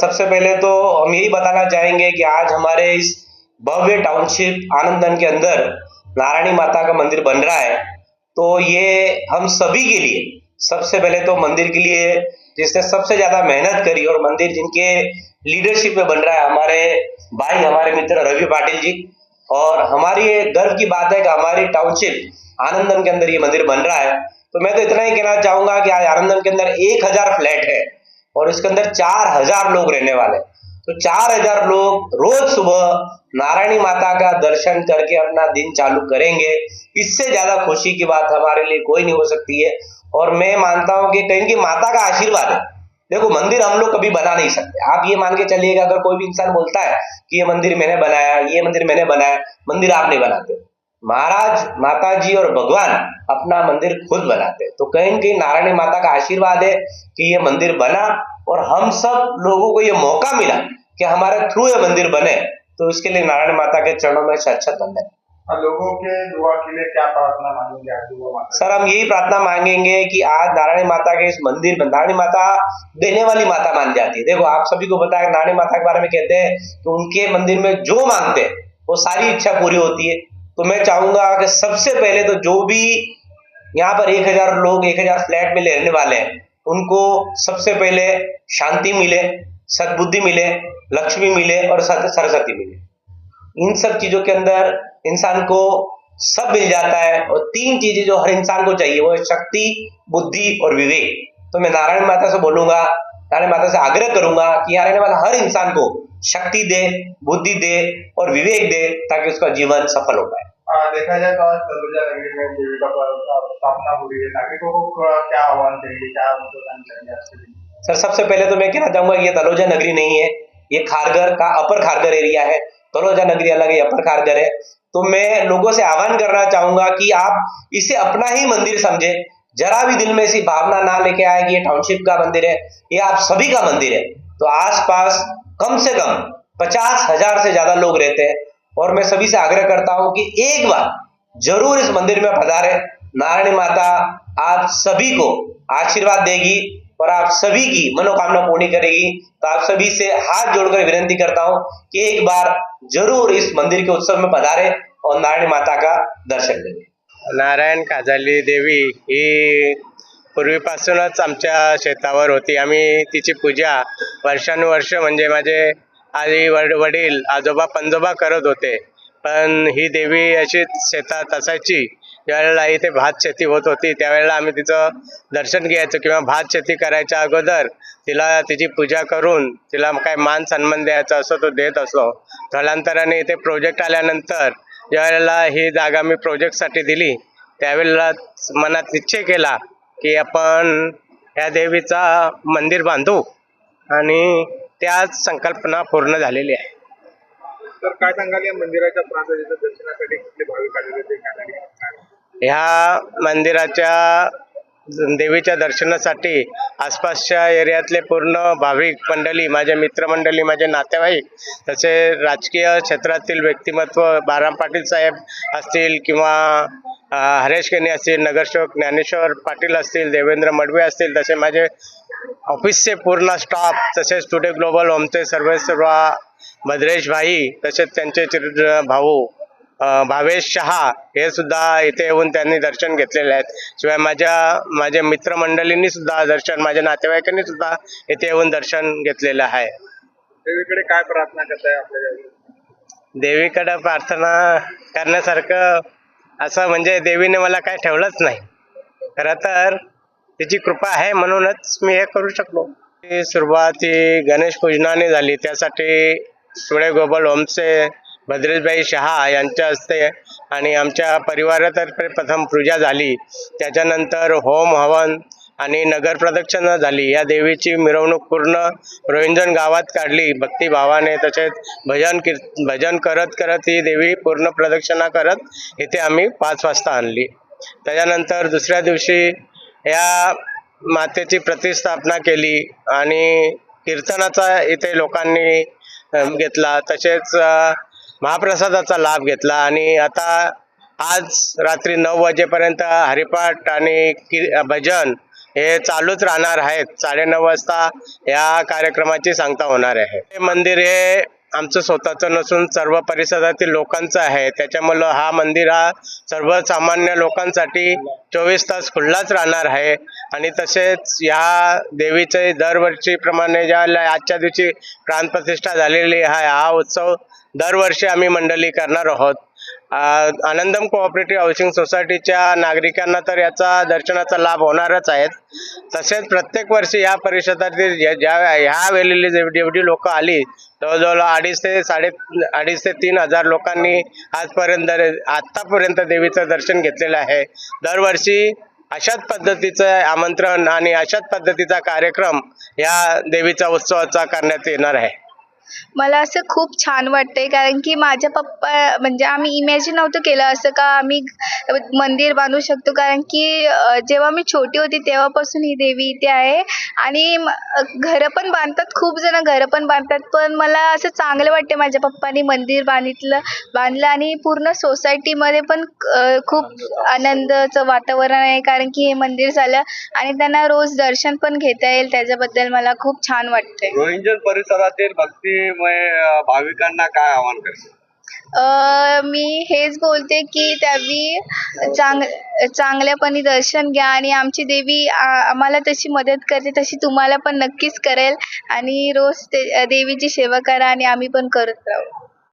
सबसे पहले तो हम यही बताना चाहेंगे कि आज हमारे इस भव्य टाउनशिप आनंदन के अंदर नारायणी माता का मंदिर बन रहा है। तो ये हम सभी के लिए, सबसे पहले तो मंदिर के लिए जिसने सबसे ज़्यादा मेहनत करी और मंदिर जिनके लीडरशिप में बन रहा है, हमारे भाई, हमारे मित्र रवि पाटिल जी और हमारी ये गर्व की बात है कि हमारी टाउनशिप आनंदन के अंदर ये मंदिर बन रहा है तो मैं तो इतना ही कहना चाहूँगा कि आज आनंदन के अंदर एक हज़ार फ्लैट है और इसके अंदर चार हज़ार लोग रहने वाले। तो चार हज़ार लोग रोज सुबह नारायणी माता का दर्शन करके अपना दिन चालू करेंगे। इससे ज़्यादा खुशी की बात हमारे लिए कोई नहीं हो सकती है। और मैं मानता हूँ कि कहीं की माता का आशीर्वाद है। देखो, मंदिर हम लोग कभी बना नहीं सकते। आप ये मान के चलिएगा, अगर कोई भी इंसान बोलता है कि ये मंदिर मैंने बनाया, ये मंदिर मैंने बनाया, मंदिर आप नहीं बनाते महाराज माता जी और भगवान अपना मंदिर खुद बनाते। तो कहीं कहीं नारायणी माता का आशीर्वाद है कि ये मंदिर बना और हम सब लोगों को ये मौका मिला कि हमारे थ्रू ये मंदिर बने। तो इसके लिए नारायण माता के चरणों में शत बंधन और लोगों के दुआ के लिए क्या प्रार्थना मांगेंगे आज दुआ माता सर हम यही प्रार्थना मांगेंगे कि आज नारायणी माता के इस मंदिर में नारायणी माता देने वाली माता मान जाती है। देखो आप सभी को पता है नारायणी माता के बारे में कहते हैं कि उनके मंदिर में जो मांगते हैं वो सारी इच्छा पूरी होती है। तो मैं चाहूँगा कि सबसे पहले तो जो भी यहाँ पर एक हज़ार लोग एक हज़ार फ्लैट में रहने वाले हैं उनको सबसे पहले शांति मिले, सद्बुद्धि मिले, लक्ष्मी मिले और सरस्वती मिले। इन सब चीज़ों के अंदर इंसान को सब मिल जाता है और तीन चीज़ें जो हर इंसान को चाहिए, वो है शक्ति, बुद्धि और विवेक। तो मैं नारायण माता से बोलूँगा, नारायण माता से आग्रह करूँगा कि रहने वाला हर इंसान को शक्ति दे, बुद्धि दे और विवेक दे ताकि उसका जीवन सफल हो पाए। आ, देखा जाए तो आज तलुजा नगरी में देवी का प्र- स्थापना हो रही है। नागरिकों को क्या आह्वान देंगे क्या उनको करेंगे दिन सर सबसे पहले तो मैं कहना चाहूँगा ये तलोजा नगरी नहीं है। ये खारगर का अपर खारगर एरिया है। तलोजा नगरी अलग है अपर खारगर है। तो मैं लोगों से आह्वान करना चाहूँगा कि आप इसे अपना ही मंदिर समझे। जरा भी दिल में ऐसी भावना ना लेके आए कि ये टाउनशिप का मंदिर है ये आप सभी का मंदिर है। तो आसपास कम से कम पचास हज़ार से ज़्यादा लोग रहते हैं। और मैं सभी से आग्रह करता हूं कि एक बार जरूर इस मंदिर में पधारे नारायणी माता आप सभी को आशीर्वाद देगी और आप सभी की मनोकामना पूर्ण करेगी। तो आप सभी से हाथ जोड़कर विनती करता हूं कि एक बार जरूर इस मंदिर के उत्सव में पधारे और नारायणी माता का दर्शन देवे नारायण काजाली देवी ही पूर्वीपासूनच आमच्या शेतावर होती. आम्ही तिची पूजा वर्षानुवर्ष म्हणजे माझे आई वडील आजोबा पंजोबा करत होते. पण ही देवी अशीच शेतात असायची. ज्यावेळेला इथे भात शेती होत होती त्यावेळेला आम्ही तिचं दर्शन घ्यायचो किंवा भात शेती करायच्या अगोदर तिला तिची पूजा करून तिला काय मान सन्मान द्यायचा असो तो देत असो स्थलांतराने इथे प्रोजेक्ट आल्यानंतर ज्यावेळेला ही जागा मी प्रोजेक्टसाठी दिली त्यावेळेला मनात निश्चय केला की आपण ह्या देवीचा मंदिर बांधू आणि त्याच संकल्पना पूर्ण झालेली आहे तर काय सांगाल या मंदिराच्या प्रांताच्या दर्शनासाठी कुठले भाविक आलेले होते काय झाले? ह्या मंदिराच्या देवीच्या दर्शनासाठी आसपासच्या एरियातले पूर्ण भाविक मंडळी माझे मित्रमंडळी माझे नातेवाईक तसे राजकीय क्षेत्रातील व्यक्तिमत्व बाराम पाटील साहेब असतील किंवा अ, हरेश केनी असतील नगरसेवक ज्ञानेश्वर पाटील असतील देवेंद्र मडवे असतील तसे माझे ऑफिसचे पूर्ण स्टाफ तसेच टुडे ग्लोबल होमचे सर्व सर्व भद्रेश भाई तसेच त्यांचे चिर- भाऊ भावेश शहा हे सुद्धा इथे येऊन त्यांनी दर्शन घेतलेले आहेत. शिवाय माझ्या माझ्या मित्रमंडळींनी सुद्धा दर्शन माझ्या नातेवाईकांनी सुद्धा इथे येऊन दर्शन घेतलेलं आहे. देवीकडे काय प्रार्थना करताय आपल्या देवीकडे प्रार्थना करण्यासारखं असं म्हणजे देवीने मला काय ठेवलंच नाही. खरं तर त्याची कृपा आहे म्हणूनच मी हे करू शकलो. सुरुवात ही गणेश पूजनाने झाली. त्यासाठी सुळे गोबल होमचे भद्रेशभाई शहा यांच्या हस्ते आणि आमच्या परिवारातर्फे प्रथम पूजा झाली. त्याच्यानंतर होम हवन आणि नगर प्रदक्षिणा झाली. या देवीची मिरवणूक पूर्ण रोहिंजन गावात काढली. भक्तिभावाने तसेच भजन कीर भजन करत करत ही देवी पूर्ण प्रदक्षिणा करत इथे आम्ही पाच वाजता आणली. त्याच्यानंतर दुसऱ्या दिवशी या मातेची प्रतिस्थापना केली आणि कीर्तनाचा इथे लोकांनी घेतला. तसेच महाप्रसादाचा लाभ घेतला. आणि आता आज रात्री नऊ वाजेपर्यंत हरिपाठ आणि की भजन हे चालूच राहणार आहेत. साडेनऊ वाजता या कार्यक्रमाची सांगता होणार आहे. हे मंदिर हे आमचं स्वतःचं नसून सर्व परिसरातील लोकांचं आहे. त्याच्यामुळं हा मंदिर हा सर्वसामान्य लोकांसाठी चोवीस तास खुल्लाच राहणार आहे. आणि तसेच या देवीचे दरवर्षीप्रमाणे ज्या ल- आजच्या दिवशी प्राणप्रतिष्ठा झालेली आहे हा उत्सव दरवर्षी आम्ही मंडळी करणार आहोत. आनंदम कोऑपरेटिव्ह हाऊसिंग सोसायटीच्या नागरिकांना तर याचा दर्शनाचा लाभ होणारच आहेत. तसेच प्रत्येक वर्षी या परिषदातील ज्या ज्या- ह्या वेळेला जेवढी जेवढी लोक आली जवळजवळ अडीच ते साडे अडीच ते तीन हजार लोकांनी आजपर्यंत आत्तापर्यंत देवीचं दर्शन घेतलेलं आहे. दरवर्षी अशाच पद्धतीचं आमंत्रण आणि अशाच पद्धतीचा कार्यक्रम या देवीचा उत्सवाचा करण्यात येणार आहे. मला असं खूप छान वाटतंय कारण की माझ्या पप्पा म्हणजे आम्ही इमॅजिन नव्हतं केलं असं का आम्ही मंदिर बांधू शकतो. कारण की जेव्हा मी छोटी होती तेव्हापासून ही देवी इथे आहे. आणि घरं पण बांधतात खूप जण घरं पण बांधतात. पण मला असं चांगलं वाटते माझ्या पप्पानी मंदिर बांधितलं बांधलं आणि पूर्ण सोसायटीमध्ये पण खूप आनंदाचं वातावरण आहे. कारण की हे मंदिर झालं आणि त्यांना रोज दर्शन पण घेता येईल त्याच्याबद्दल मला खूप छान वाटतंय. रोहिंजन परिसरातील अं, भाविकांना काय आवाहन करेल अ, मी हेच बोलते की त्यावी चांग चांगल्यापणे दर्शन घ्या आणि आमची देवी आ- आम्हाला तशी मदत करते तशी तुम्हाला पण नक्कीच करेल. आणि रोज ते देवीची सेवा करा आणि आम्ही पण करत राहू.